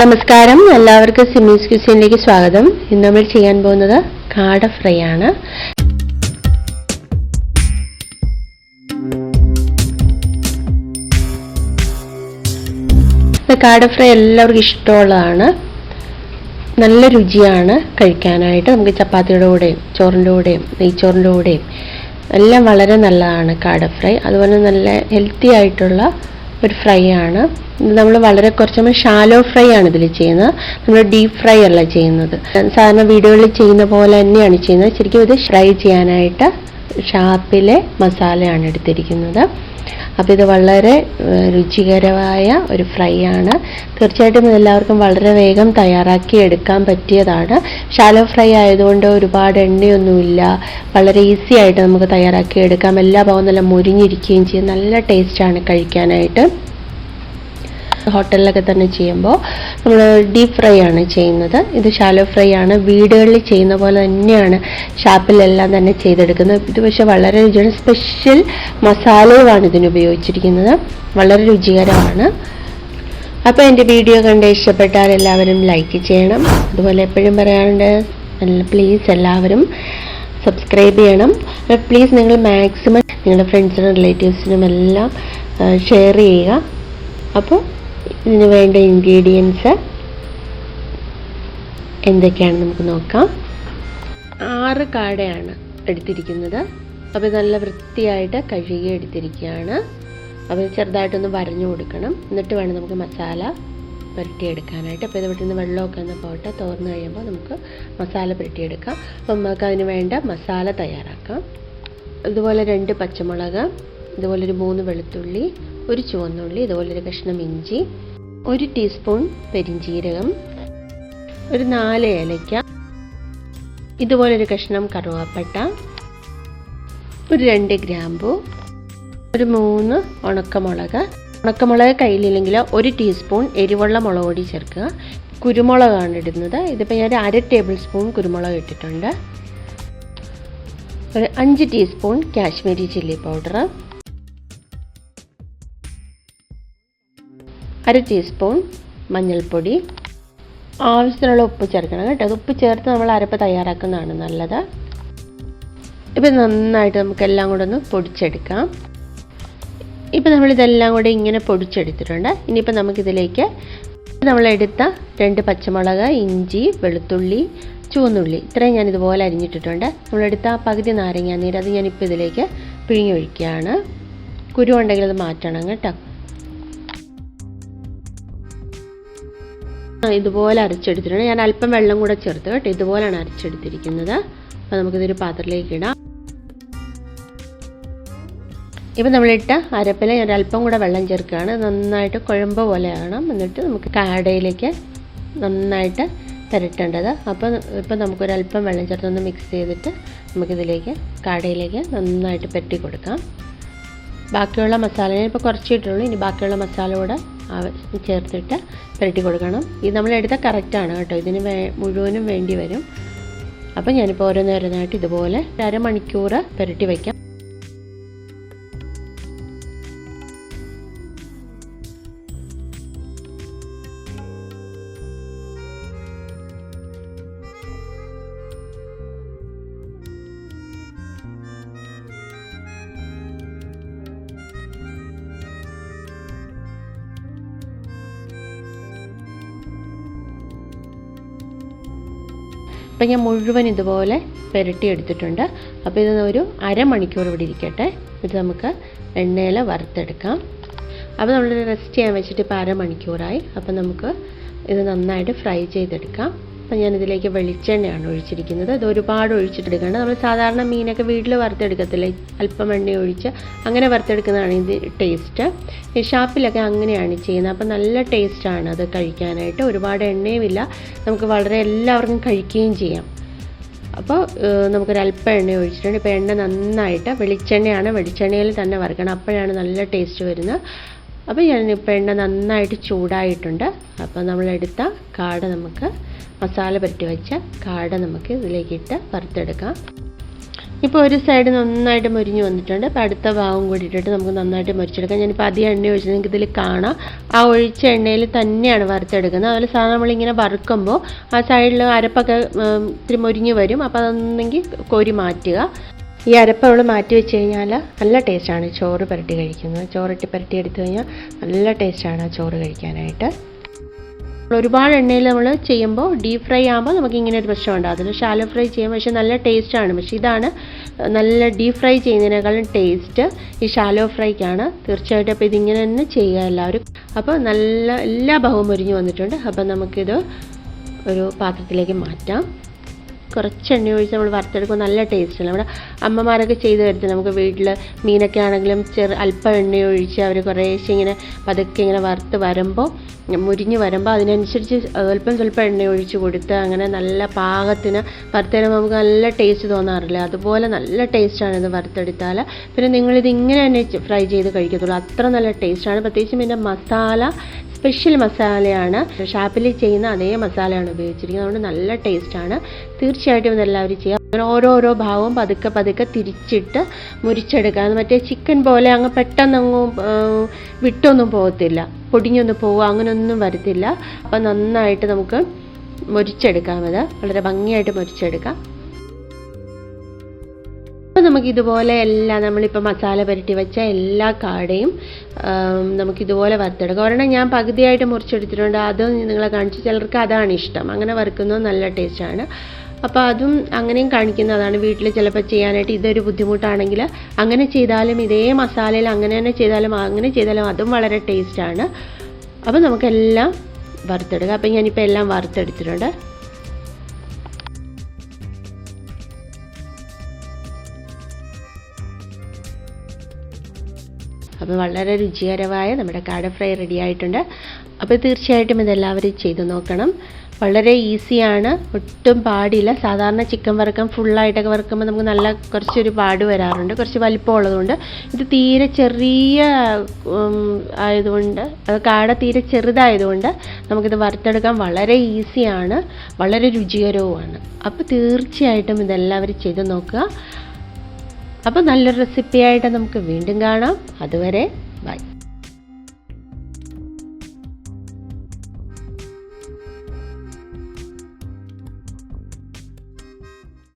നമസ്കാരം. എല്ലാവർക്കും സിമീസ് ക്യൂസിനിലേക്ക് സ്വാഗതം. ഇന്ന് നമ്മൾ ചെയ്യാൻ പോകുന്നത് കാട ഫ്രൈ ആണ് കാട ഫ്രൈ എല്ലാവർക്കും ഇഷ്ടമുള്ളതാണ്. നല്ല രുചിയാണ് കഴിക്കാനായിട്ട്. നമുക്ക് ചപ്പാത്തിയുടെ കൂടെയും ചോറിന്റെ കൂടെയും നെയ്ച്ചോറിന്റെ കൂടെയും എല്ലാം വളരെ നല്ലതാണ് കാട ഫ്രൈ അതുപോലെ നല്ല ഹെൽത്തി ആയിട്ടുള്ള ഒരു ഫ്രൈ ആണ്. നമ്മൾ വളരെ കുറച്ച് നമ്മൾ ഷാലോ ഫ്രൈ ആണ് ഇതിൽ ചെയ്യുന്നത്. നമ്മൾ ഡീപ്പ് ഫ്രൈ അല്ല ചെയ്യുന്നത്. സാധാരണ വീഡിയോകളിൽ ചെയ്യുന്ന പോലെ തന്നെയാണ് ചെയ്യുന്നത്. ശരിക്കും ഇത് ഫ്രൈ ചെയ്യാനായിട്ട് ഷാപ്പിലെ മസാലയാണ് എടുത്തിരിക്കുന്നത്. അപ്പോൾ ഇത് വളരെ രുചികരമായ ഒരു ഫ്രൈ ആണ്. തീർച്ചയായിട്ടും ഇതെല്ലാവർക്കും വളരെ വേഗം തയ്യാറാക്കി എടുക്കാൻ പറ്റിയതാണ്. ഷാലോ ഫ്രൈ ആയതുകൊണ്ട് ഒരുപാട് എണ്ണയൊന്നുമില്ല. വളരെ ഈസി ആയിട്ട് നമുക്ക് തയ്യാറാക്കി എടുക്കാം. എല്ലാ ഭാഗവും നല്ല മുരിഞ്ഞിരിക്കുകയും ചെയ്യും. നല്ല ടേസ്റ്റാണ് കഴിക്കാനായിട്ട്. ഹോട്ടലിലൊക്കെ തന്നെ ചെയ്യുമ്പോൾ നമ്മൾ ഡീപ്പ് ഫ്രൈ ആണ് ചെയ്യുന്നത്. ഇത് ഷാലോ ഫ്രൈ ആണ്. വീടുകളിൽ ചെയ്യുന്ന പോലെ തന്നെയാണ് ഷാപ്പിലെല്ലാം തന്നെ ചെയ്തെടുക്കുന്നത്. ഇത് പക്ഷേ വളരെ രുചിയാണ്. സ്പെഷ്യൽ മസാലയുമാണ് ഇതിന് ഉപയോഗിച്ചിരിക്കുന്നത്. വളരെ രുചികരമാണ്. അപ്പോൾ എന്റെ വീഡിയോ കണ്ട് ഇഷ്ടപ്പെട്ടാൽ എല്ലാവരും ലൈക്ക് ചെയ്യണം. അതുപോലെ എപ്പോഴും പറയാറുണ്ട് പ്ലീസ് എല്ലാവരും സബ്സ്ക്രൈബ് ചെയ്യണം. പ്ലീസ് നിങ്ങൾ മാക്സിമം നിങ്ങളുടെ ഫ്രണ്ട്സിനും റിലേറ്റീവ്സിനും എല്ലാം ഷെയർ ചെയ്യുക. അപ്പോൾ ഇതിന് വേണ്ട ഇൻഗ്രീഡിയൻസ് എന്തൊക്കെയാണ് നമുക്ക് നോക്കാം. ആറ് കാടയാണ് എടുത്തിരിക്കുന്നത്. അപ്പോൾ നല്ല വൃത്തിയായിട്ട് കഴുകി എടുത്തിരിക്കുകയാണ്. അപ്പോൾ ചെറുതായിട്ടൊന്ന് വരഞ്ഞു കൊടുക്കണം. എന്നിട്ട് വേണം നമുക്ക് മസാല പുരട്ടിയെടുക്കാനായിട്ട്. അപ്പോൾ ഇത് വിട്ടുന്ന വെള്ളമൊക്കെ ഒന്ന് പോട്ടെ തോർന്നു കഴിയുമ്പോൾ നമുക്ക് മസാല പുരട്ടിയെടുക്കാം. അപ്പം നമുക്ക് അതിന് വേണ്ട മസാല തയ്യാറാക്കാം. ഇതുപോലെ രണ്ട് പച്ചമുളക് ഇതുപോലെ ഒരു മൂന്ന് വെളുത്തുള്ളി ഒരു ചുവന്നുള്ളി ഇതുപോലെ ഒരു കഷ്ണം ഇഞ്ചി ഒരു ടീസ്പൂൺ പെരിഞ്ചീരകം ഒരു നാല് ഏലയ്ക്ക ഇതുപോലൊരു കഷ്ണം കറുവാപ്പട്ട ഒരു രണ്ട് ഗ്രാമ്പു ഒരു മൂന്ന് ഉണക്കമുളക്. ഉണക്കമുളക് കയ്യിലില്ലെങ്കിൽ ഒരു ടീസ്പൂൺ എരിവുള്ള മുളക് പൊടി ചേർക്കുക. കുരുമുളകാണ് ഇടുന്നത്. ഇതിപ്പോൾ ഞാൻ ഒരു അര ടേബിൾ സ്പൂൺ കുരുമുളക് ഇട്ടിട്ടുണ്ട്. ഒരു അഞ്ച് ടീസ്പൂൺ കാശ്മീരി ചില്ലി പൗഡർ അര ടീസ്പൂൺ മഞ്ഞൾപ്പൊടി. ആവശ്യത്തിനുള്ള ഉപ്പ് ചേർക്കണം കേട്ടോ. അത് ഉപ്പ് ചേർത്ത് നമ്മൾ അരപ്പ് തയ്യാറാക്കുന്നതാണ് നല്ലത്. ഇപ്പം നന്നായിട്ട് നമുക്കെല്ലാം കൂടെ ഒന്ന് പൊടിച്ചെടുക്കാം. ഇപ്പം നമ്മളിതെല്ലാം കൂടെ ഇങ്ങനെ പൊടിച്ചെടുത്തിട്ടുണ്ട്. ഇനിയിപ്പോൾ നമുക്കിതിലേക്ക് നമ്മളെടുത്ത രണ്ട് പച്ചമുളക് ഇഞ്ചി വെളുത്തുള്ളി ചുവന്നുള്ളി ഇത്രയും ഞാൻ ഇതുപോലെ അരിഞ്ഞിട്ടിട്ടുണ്ട്. നമ്മളെടുത്ത പകുതി നാരങ്ങാനീര് അത് ഞാനിപ്പോൾ ഇതിലേക്ക് പിഴിഞ്ഞൊഴിക്കുകയാണ്. കുരു ഉണ്ടെങ്കിൽ അത് മാറ്റണം കേട്ടോ. ഇതുപോലെ അരച്ചെടുത്തിട്ടുണ്ട്. ഞാൻ അല്പം വെള്ളം കൂടെ ചേർത്ത് കേട്ടോ. ഇതുപോലെയാണ് അരച്ചെടുത്തിരിക്കുന്നത്. അപ്പോൾ നമുക്കിതൊരു പാത്രത്തിലേക്ക് ഇടാം. ഇപ്പം നമ്മളിട്ട അരപ്പിൽ ഞാൻ അല്പം കൂടെ വെള്ളം ചേർക്കുകയാണ്. നന്നായിട്ട് കുഴമ്പ് പോലെ ആകണം. എന്നിട്ട് നമുക്ക് കാടയിലേക്ക് നന്നായിട്ട് പുരട്ടേണ്ടത്. അപ്പോൾ ഇപ്പം നമുക്കൊരല്പം വെള്ളം ചേർത്തൊന്ന് മിക്സ് ചെയ്തിട്ട് നമുക്കിതിലേക്ക് കാടയിലേക്ക് നന്നായിട്ട് പെട്ടി കൊടുക്കാം. ബാക്കിയുള്ള മസാല ഇപ്പോൾ കുറച്ചിട്ടുള്ളൂ. ഇനി ബാക്കിയുള്ള മസാല കൂടെ ചേർത്തിട്ട് പുരട്ടി കൊടുക്കണം. ഇത് നമ്മൾ എടുത്ത കറക്റ്റാണ് കേട്ടോ. ഇതിന് വേ മുഴുവനും വേണ്ടി വരും. അപ്പം ഞാനിപ്പോൾ നേരമായിട്ട് ഇതുപോലെ അരമണിക്കൂർ പുരട്ടി വയ്ക്കാം അപ്പം ഞാൻ മുഴുവൻ ഇതുപോലെ പുരട്ടി എടുത്തിട്ടുണ്ട്. അപ്പോൾ ഇത് ഒരു അരമണിക്കൂർ ഇവിടെ ഇരിക്കട്ടെ. ഇത് നമുക്ക് എണ്ണയിൽ വറുത്തെടുക്കാം. അപ്പോൾ നമ്മൾ റെസ്റ്റ് ചെയ്യാൻ വെച്ചിട്ട് ഇപ്പോൾ അരമണിക്കൂറായി. അപ്പോൾ നമുക്ക് ഇത് നന്നായിട്ട് ഫ്രൈ ചെയ്തെടുക്കാം. അപ്പം ഞാനിതിലേക്ക് വെളിച്ചെണ്ണയാണ് ഒഴിച്ചിരിക്കുന്നത്. അത് ഒരുപാട് ഒഴിച്ചിട്ടെടുക്കേണ്ട നമ്മൾ സാധാരണ മീനൊക്കെ വീട്ടിൽ വറുത്തെടുക്കത്തില്ല? അല്പം എണ്ണ ഒഴിച്ച് അങ്ങനെ വറുത്തെടുക്കുന്നതാണ് ഇത് ടേസ്റ്റ്. ഷാപ്പിലൊക്കെ അങ്ങനെയാണ് ചെയ്യുന്നത്. അപ്പം നല്ല ടേസ്റ്റാണ് അത് കഴിക്കാനായിട്ട്. ഒരുപാട് എണ്ണയുമില്ല. നമുക്ക് വളരെ എല്ലാവർക്കും കഴിക്കുകയും ചെയ്യാം. അപ്പോൾ നമുക്കൊരല്പം എണ്ണ ഒഴിച്ചിട്ടുണ്ട്. ഇപ്പോൾ എണ്ണ നന്നായിട്ട് വെളിച്ചെണ്ണയാണ്. വെളിച്ചെണ്ണയിൽ തന്നെ വറുക്കണം. അപ്പോഴാണ് നല്ല ടേസ്റ്റ് വരുന്നത്. അപ്പോൾ ഞാനിപ്പോൾ എണ്ണ നന്നായിട്ട് ചൂടായിട്ടുണ്ട്. അപ്പോൾ നമ്മളെടുത്ത കാട നമുക്ക് മസാല പുരട്ടി വെച്ച കാട നമുക്ക് ഇതിലേക്കിട്ട് വറുത്തെടുക്കാം. ഇപ്പോൾ ഒരു സൈഡ് നന്നായിട്ട് മുരിഞ്ഞ് വന്നിട്ടുണ്ട്. അപ്പോൾ അടുത്ത ഭാഗം കൂടി ഇട്ടിട്ട് നമുക്ക് നന്നായിട്ട് മുരിച്ചെടുക്കാം. ഞാനിപ്പോൾ അധികം എണ്ണ ഒഴിച്ചത് നിങ്ങൾക്ക് ഇതിൽ കാണാം. ആ ഒഴിച്ച എണ്ണയിൽ തന്നെയാണ് വറുത്തെടുക്കുന്നത്. അതുപോലെ സാധാരണ നമ്മളിങ്ങനെ വറുക്കുമ്പോൾ ആ സൈഡിൽ അരപ്പൊക്കെ ഇത്തിരി മുരിഞ്ഞ് വരും. അപ്പോൾ അതൊന്നെങ്കിൽ കോരി മാറ്റുക. ഈ അരപ്പ് നമ്മൾ മാറ്റി വെച്ച് കഴിഞ്ഞാൽ നല്ല ടേസ്റ്റാണ് ചോറ് പുരട്ടി കഴിക്കുന്നത്. ചോറിട്ട് പുരട്ടി എടുത്തു കഴിഞ്ഞാൽ നല്ല ടേസ്റ്റാണ് ആ ചോറ് കഴിക്കാനായിട്ട്. ഒരുപാട് എണ്ണയിൽ നമ്മൾ ചെയ്യുമ്പോൾ ഡീപ് ഫ്രൈ ആകുമ്പോൾ നമുക്ക് ഇങ്ങനെ ഒരു പ്രശ്നം ഉണ്ടാകത്തില്ല ഷാലോ ഫ്രൈ ചെയ്യാം പക്ഷേ നല്ല ടേസ്റ്റാണ്. പക്ഷേ ഇതാണ് നല്ല ഡീപ് ഫ്രൈ ചെയ്യുന്നതിനേക്കാളും ടേസ്റ്റ് ഈ ഷാലോ ഫ്രൈക്കാണ് തീർച്ചയായിട്ടും അപ്പോൾ ഇതിങ്ങനെ തന്നെ ചെയ്യുക എല്ലാവരും. അപ്പോൾ നല്ല എല്ലാ ഭാഗവും മുരിഞ്ഞ് വന്നിട്ടുണ്ട്. അപ്പോൾ നമുക്കിത് ഒരു പാത്രത്തിലേക്ക് മാറ്റാം. കുറച്ച് എണ്ണ ഒഴിച്ച് നമ്മൾ വറുത്തെടുക്കുമ്പോൾ നല്ല ടേസ്റ്റാണ് നമ്മുടെ അമ്മമാരൊക്കെ ചെയ്ത് തരത്തില്ല? നമുക്ക് വീട്ടിൽ മീനൊക്കെ ആണെങ്കിലും ചെറു അല്പം എണ്ണ ഒഴിച്ച് അവർ കുറേശ്ശെ ഇങ്ങനെ പതുക്കെ ഇങ്ങനെ വറുത്ത് വരുമ്പോൾ മുരിഞ്ഞ് വരുമ്പോൾ അതിനനുസരിച്ച് അല്പം സ്വല്പം എണ്ണ ഒഴിച്ച് കൊടുത്ത് അങ്ങനെ നല്ല പാകത്തിന് വറുത്തരുമ്പോൾ നമുക്ക് നല്ല ടേസ്റ്റ് തോന്നാറില്ല? അതുപോലെ നല്ല ടേസ്റ്റാണ് ഇത് വറുത്തെടുത്താൽ പിന്നെ നിങ്ങളിത് ഇങ്ങനെ തന്നെ ഫ്രൈ ചെയ്ത് കഴിക്കത്തുള്ളൂ. അത്ര നല്ല ടേസ്റ്റാണ് പ്രത്യേകിച്ചും ഇതിന്റെ മസാല സ്പെഷ്യൽ മസാലയാണ്. ഷാപ്പിൽ ചെയ്യുന്ന അതേ മസാലയാണ് ഉപയോഗിച്ചിരിക്കുന്നത്. അതുകൊണ്ട് നല്ല ടേസ്റ്റാണ്. തീർച്ചയായിട്ടും ഇതെല്ലാവരും ചെയ്യുക അങ്ങനെ ഓരോരോ ഭാവവും പതുക്കെ പതുക്കെ തിരിച്ചിട്ട് മുരിച്ചെടുക്കുക. മറ്റേ ചിക്കൻ പോലെ അങ്ങ് പെട്ടെന്ന് അങ്ങ് വിട്ടൊന്നും പോകത്തില്ല. പൊടിഞ്ഞൊന്നും പോവുക അങ്ങനെയൊന്നും വരത്തില്ല. അപ്പം നന്നായിട്ട് നമുക്ക് മുരിച്ചെടുക്കാം അത്. വളരെ ഭംഗിയായിട്ട് മുരിച്ചെടുക്കാം. അപ്പോൾ നമുക്ക് ഇതുപോലെ എല്ലാം നമ്മളിപ്പോൾ മസാല പുരട്ടി വെച്ച എല്ലാ കാടയും നമുക്കിതുപോലെ വറുത്തെടുക്കാം. ഒരെണ്ണം ഞാൻ പകുതിയായിട്ട് മുറിച്ചെടുത്തിട്ടുണ്ട്. അത് നിങ്ങളെ കാണിച്ചു ചിലർക്ക് അതാണ് ഇഷ്ടം. അങ്ങനെ വറുക്കുന്നത് നല്ല ടേസ്റ്റാണ് അപ്പോൾ അതും അങ്ങനെയും കാണിക്കുന്നതാണ്. വീട്ടിൽ ചിലപ്പോൾ ചെയ്യാനായിട്ട് ഇതൊരു ബുദ്ധിമുട്ടാണെങ്കിൽ അങ്ങനെ ചെയ്താലും ഇതേ മസാലയിൽ അങ്ങനെ തന്നെ ചെയ്താലും അങ്ങനെ ചെയ്താലും അതും വളരെ ടേസ്റ്റാണ് അപ്പോൾ നമുക്കെല്ലാം വറുത്തെടുക്കാം. അപ്പോൾ ഞാനിപ്പോൾ എല്ലാം വറുത്തെടുത്തിട്ടുണ്ട്. അപ്പോൾ വളരെ രുചികരമായ നമ്മുടെ കാട ഫ്രൈ റെഡി ആയിട്ടുണ്ട്. അപ്പോൾ തീർച്ചയായിട്ടും ഇതെല്ലാവരും ചെയ്തു നോക്കണം. വളരെ ഈസിയാണ്. ഒട്ടും പാടില്ല. സാധാരണ ചിക്കൻ വറുക്കാൻ ഫുള്ളായിട്ടൊക്കെ വറുക്കുമ്പോൾ നമുക്ക് നല്ല കുറച്ചൊരു പാട് വരാറുണ്ട്. കുറച്ച് വലിപ്പമുള്ളതുകൊണ്ട് ഇത് തീരെ ചെറിയ ആയതുകൊണ്ട് കാട തീരെ ചെറുതായതുകൊണ്ട് നമുക്കിത് വറുത്തെടുക്കാൻ വളരെ ഈസിയാണ്. വളരെ രുചികരവുമാണ്. അപ്പോൾ തീർച്ചയായിട്ടും ഇതെല്ലാവരും ചെയ്ത് നോക്കുക. അപ്പോൾ നല്ലൊരു റെസിപ്പിയായിട്ട് നമുക്ക് വീണ്ടും കാണാം. അതുവരെ ബൈ.